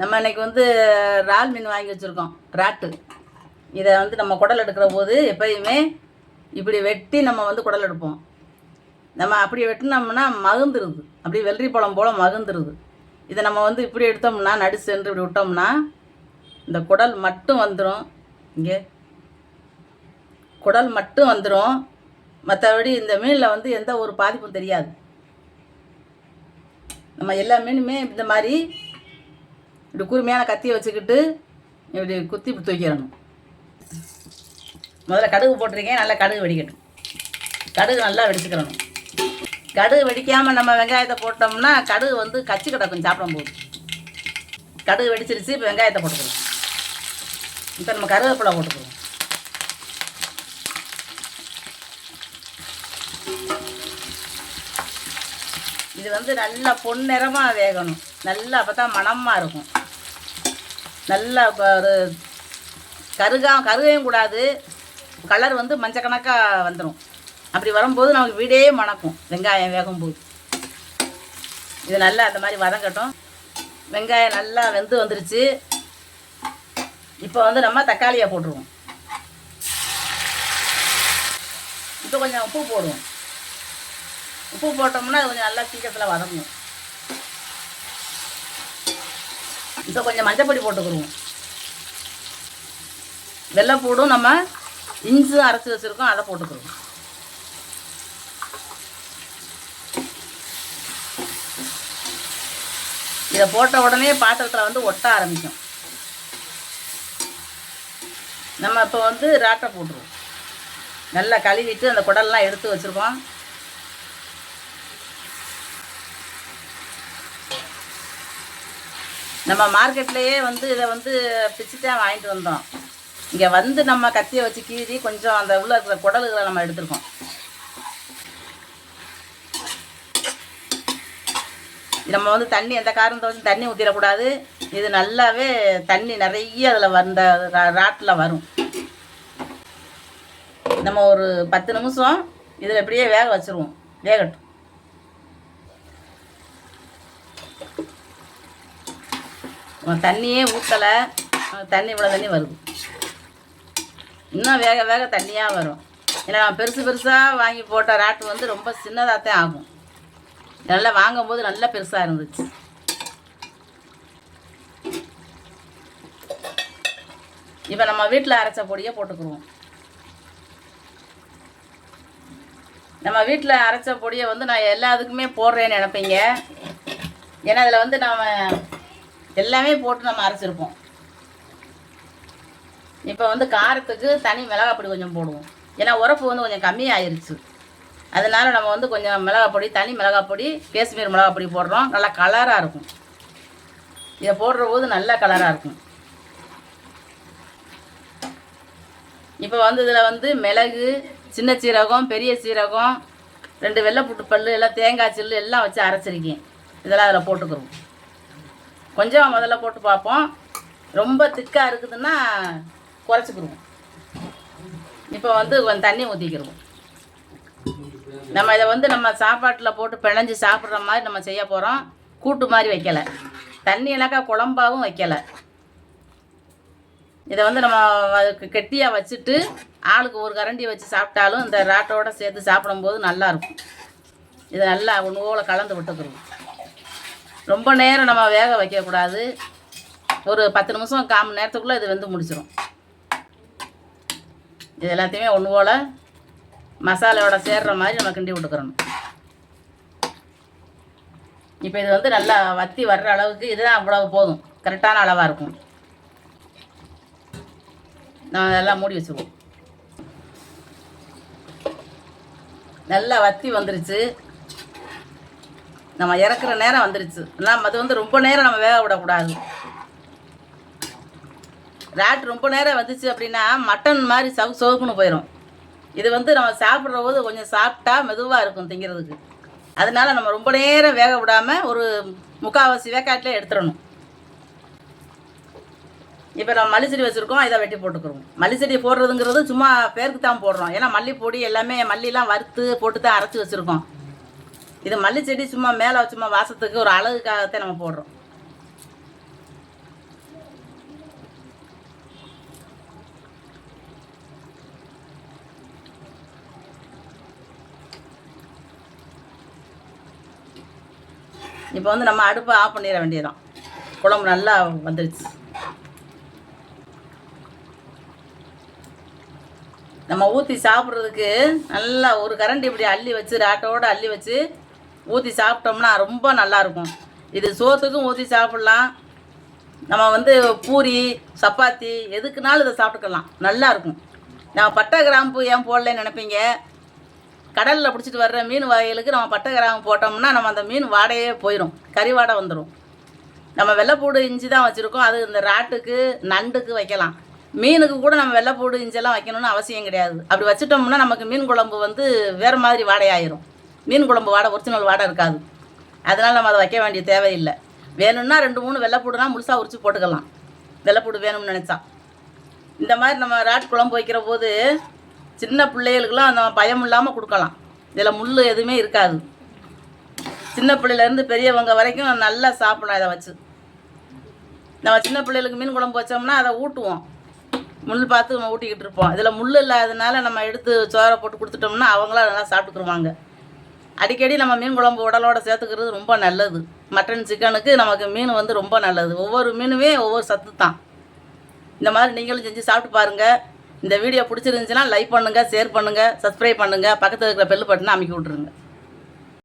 நம்ம இன்னைக்கு வந்து இறால் மீன் வாங்கி வச்சுருக்கோம் ராட்டு இதை வந்து நம்ம குடல் எடுக்கிற போது எப்பயுமே இப்படி வெட்டி நம்ம வந்து குடல் எடுப்போம். நம்ம அப்படி வெட்டினோம்னா மகுந்துருது அப்படி வெள்ளரி பழம் போல் மகுந்துருது இதை நம்ம வந்து இப்படி எடுத்தோம்னா நடு சென்று இப்படி விட்டோம்னா இந்த குடல் மட்டும் வந்துடும் இங்கே குடல் மட்டும் வந்துடும் மற்றபடி இந்த மீனில் வந்து எந்த ஒரு பாதிப்பும் தெரியாது. நம்ம எல்லா மீனுமே இந்த மாதிரி இப்படி கூர்மையான கத்தியை வச்சுக்கிட்டு இப்படி குத்தி இப்படி தூக்கிடணும். முதல்ல கடுகு போட்டிருக்கேன் நல்லா கடுகு வெடிக்கட்டும். கடுகு நல்லா வெடிச்சுக்கிறணும் கடுகு வெடிக்காமல் நம்ம வெங்காயத்தை போட்டோம்னா கடுகு வந்து கச்சி கிடக்கும் சாப்பிடும்போது கடுகு வெடிச்சிருச்சு இப்போ வெங்காயத்தை போட்டுக்கலாம். இப்போ நம்ம கருவேப்பிலை போட்டுக்கிறோம் இது வந்து நல்லா பொன்னிறமாக வேகணும். நல்லா அப்போ தான் மணமாக இருக்கும். நல்லா இப்போ ஒரு கருகா கருகையும் கூடாது. கலர் வந்து மஞ்சள் கணக்காக வந்துடும் அப்படி வரும்போது நமக்கு வீடே மணக்கும். வெங்காயம் வேகும்போது இது நல்லா அந்த மாதிரி வதங்கட்டும். வெங்காயம் நல்லா வெந்து வந்துருச்சு. இப்போ வந்து நம்ம தக்காளியை போட்டுருவோம். இப்போ கொஞ்சம் உப்பு போடுவோம். உப்பு போட்டோம்னா அது கொஞ்சம் நல்லா சீக்கிரத்தில் வதங்கும். இப்போ கொஞ்சம் மஞ்சப்பொடி போட்டுக்கிடுவோம் வெள்ளைப்பூடும் நம்ம இஞ்சி அரைச்சி வச்சுருக்கோம் அதை போட்டுக்கிடுவோம் இதை போட்ட உடனே பாத்திரத்தில் வந்து ஒட்ட ஆரம்பிக்கும். நம்ம இப்போ வந்து ராட்டை போட்டுருவோம். நல்லா கழுவிட்டு அந்த குடல்லாம் எடுத்து வச்சுருக்கோம். நம்ம மார்க்கெட்லேயே வந்து இதை வந்து பிச்சு தான் வாங்கிட்டு வந்தோம். இங்கே வந்து நம்ம கத்தியை வச்சு கீறி கொஞ்சம் அந்த உள்ள இருக்கிற குடல்களை நம்ம எடுத்துருக்கோம். நம்ம வந்து தண்ணி எந்த காரணத்தை வச்சு தண்ணி ஊற்றிடக்கூடாது இது நல்லாவே தண்ணி நிறைய அதில் வந்த ராட்டில் வரும். நம்ம ஒரு பத்து நிமிஷம் இதில் எப்படியே வேக வச்சுருவோம். வேகட்டும். தண்ணியே ஊற்றலை தண்ணி இவ்வளோ தண்ணி வருது. இன்னும் வேக வேக தண்ணியாக வரும். ஏன்னா பெருசு பெருசாக வாங்கி போட்ட ராட்டு வந்து ரொம்ப சின்னதாக தான் ஆகும். நல்லா வாங்கும்போது நல்லா பெருசாக இருந்துச்சு. இப்போ நம்ம வீட்டில் அரைச்ச பொடியை போட்டுக்குருவோம். நம்ம வீட்டில் அரைச்ச பொடியை வந்து நான் எல்லாத்துக்குமே போடுறேன்னு நினைப்பீங்க. ஏன்னா அதில் வந்து நாம் எல்லாமே போட்டு நம்ம அரைச்சிருப்போம். இப்போ வந்து காரத்துக்கு தனி மிளகாப்பொடி கொஞ்சம் போடுவோம். ஏன்னா உரப்பு வந்து கொஞ்சம் கம்மியாயிருச்சு. அதனால நம்ம வந்து கொஞ்சம் மிளகாப்பொடி தனி மிளகாப்பொடி காஷ்மீர் மிளகாப்பொடி போடுறோம். நல்லா கலராக இருக்கும். இதை போடுற போது நல்ல கலராக இருக்கும். இப்போ வந்து இதில் வந்து மிளகு சின்ன சீரகம் பெரிய சீரகம் ரெண்டு வெள்ளைப்புட்டு பல் எல்லாம் தேங்காய் சில்லு எல்லாம் வச்சு அரைச்சிருக்கேன். இதெல்லாம் அதில் போட்டுக்கிறோம். கொஞ்சம் முதல்ல போட்டு பார்ப்போம். ரொம்ப திக்காக இருக்குதுன்னா குறைச்சிக்கிடுவோம் இப்போ வந்து கொஞ்சம் தண்ணி ஊற்றிக்கிருவோம் நம்ம இதை வந்து நம்ம சாப்பாட்டில் போட்டு பிணைஞ்சு சாப்பிட்ற மாதிரி நம்ம செய்ய போகிறோம் கூட்டு மாதிரி வைக்கலை. தண்ணி எனக்கா குழம்பாவும் வைக்கலை. இதை வந்து நம்ம அதுக்கு கெட்டியாக வச்சுட்டு ஆளுக்கு ஒரு கரண்டி வச்சு சாப்பிட்டாலும் இந்த ராட்டோட சேர்த்து சாப்பிடும்போது நல்லாயிருக்கும் இதை நல்லா ஒன்று கலந்து விட்டுக்கிறோம் ரொம்ப நேரம் நம்ம வேக வைக்கக்கூடாது. ஒரு பத்து நிமிஷம் கால் மணி நேரத்துக்குள்ளே இது வந்து முடிச்சிடும் இது எல்லாத்தையுமே ஒன்று போல் மசாலாவோட சேர்ற மாதிரி நம்ம கிண்டி விட்டுக்கிறணும். இப்போ இது வந்து நல்லா வத்தி வர்ற அளவுக்கு இதுதான் அவ்வளவு போதும். கரெக்டான அளவாக இருக்கும். நம்ம அதெல்லாம் மூடி வச்சுக்குவோம் நல்லா வத்தி வந்துருச்சு. நம்ம இறக்குற நேரம் வந்துருச்சு. ஆனால் அது வந்து ரொம்ப நேரம் நம்ம வேக விடக்கூடாது. ராட் ரொம்ப நேரம் வந்துச்சு அப்படின்னா மட்டன் மாதிரி சவு சோகுன்னு போயிடும் இது வந்து நம்ம சாப்பிட்ற போது கொஞ்சம் சாப்பிட்டா மெதுவாக இருக்கும் திங்கிறதுக்கு. அதனால நம்ம ரொம்ப நேரம் வேக விடாமல் ஒரு முக்கால்வாசி வேக்காட்டிலே எடுத்துடணும். இப்போ நம்ம மல்லி செடி வச்சுருக்கோம் இதை வெட்டி போட்டுக்கிறோம். மல்லி செடி போடுறதுங்கிறது சும்மா பேருக்கு தான் போடுறோம். ஏன்னா மல்லிப்பொடி எல்லாமே மல்லிலாம் வறுத்து போட்டு தான் அரைச்சி வச்சுருக்கோம். இது மல்லிச்செடி சும்மா மேலே சும்மா வாசத்துக்கு ஒரு அழகுக்காகத்தான் நம்ம போடுறோம். இப்போ வந்து நம்ம அடுப்பை ஆஃப் பண்ணிட வேண்டியதான் குழம்பு நல்லா வந்துடுச்சு நம்ம ஊற்றி சாப்பிட்றதுக்கு நல்லா ஒரு கரண்டி இப்படி அள்ளி வச்சு ராட்டோடு அள்ளி வச்சு ஊற்றி சாப்பிட்டோம்னா ரொம்ப நல்லாயிருக்கும். இது சோத்துக்கும் ஊற்றி சாப்பிட்லாம். நம்ம வந்து பூரி சப்பாத்தி எதுக்குனாலும் இதை சாப்பிட்டுக்கலாம். நல்லா இருக்கும் நம்ம பட்டை கிராம்பு ஏன் போடலன்னு நினைப்பீங்க? கடலில் பிடிச்சிட்டு வர்ற மீன் வகைகளுக்கு நம்ம பட்டை கிராம்பு போட்டோம்னா நம்ம அந்த மீன் வாடையே போயிடும் கறி வாடை வந்துடும் நம்ம வெள்ளைப்பூடு இஞ்சி தான் வச்சுருக்கோம். அது இந்த ராட்டுக்கு நண்டுக்கு வைக்கலாம். மீனுக்கு கூட நம்ம வெள்ளைப்பூடு இஞ்செல்லாம் வைக்கணும்னு அவசியம் கிடையாது. அப்படி வச்சுட்டோம்னா நமக்கு மீன் குழம்பு வந்து வேறு மாதிரி வாடையாயிரும். மீன் குழம்பு வாடை ஒரிஜினல் வாடை இருக்காது. அதனால் நம்ம அதை வைக்க வேண்டிய தேவையில்லை. வேணும்னா ரெண்டு மூணு வெள்ளைப்பூடுனா முழுசாக உரிச்சு போட்டுக்கலாம். வெள்ளைப்பூடு வேணும்னு நினச்சா. இந்த மாதிரி நம்ம ராட் குழம்பு வைக்கிற போது சின்ன பிள்ளைகளுக்கெல்லாம் அந்த பயம் இல்லாமல் கொடுக்கலாம். இதில் முள் எதுவுமே இருக்காது. சின்ன பிள்ளையிலேருந்து பெரியவங்க வரைக்கும் நல்லா சாப்பிடலாம் இதை வச்சு. நம்ம சின்ன பிள்ளைகளுக்கு மீன் குழம்பு வச்சோம்னா அதை ஊட்டுவோம். முள் பார்த்து நம்ம ஊட்டிக்கிட்டு இருப்போம். இதில் முள் இல்லாததுனால நம்ம எடுத்து சோறை போட்டு கொடுத்துட்டோம்னா அவங்களாம் நல்லா சாப்பிட்டுக்குருவாங்க. அடிக்கடி நம்ம மீன் குழம்பு உடலோட சேர்த்துக்கிறது ரொம்ப நல்லது. மட்டன் சிக்கனுக்கு நமக்கு மீன் வந்து ரொம்ப நல்லது. ஒவ்வொரு மீனுமே ஒவ்வொரு சத்து தான். இந்த மாதிரி நீங்களும் செஞ்சு சாப்பிட்டு பாருங்கள் இந்த வீடியோ பிடிச்சிருந்துச்சுன்னா லைக் பண்ணுங்கள் ஷேர் பண்ணுங்கள் சப்ஸ்கிரைப் பண்ணுங்கள் பக்கத்தில் இருக்கிற பெல் பட்டனை அமைக்கி விட்ருங்க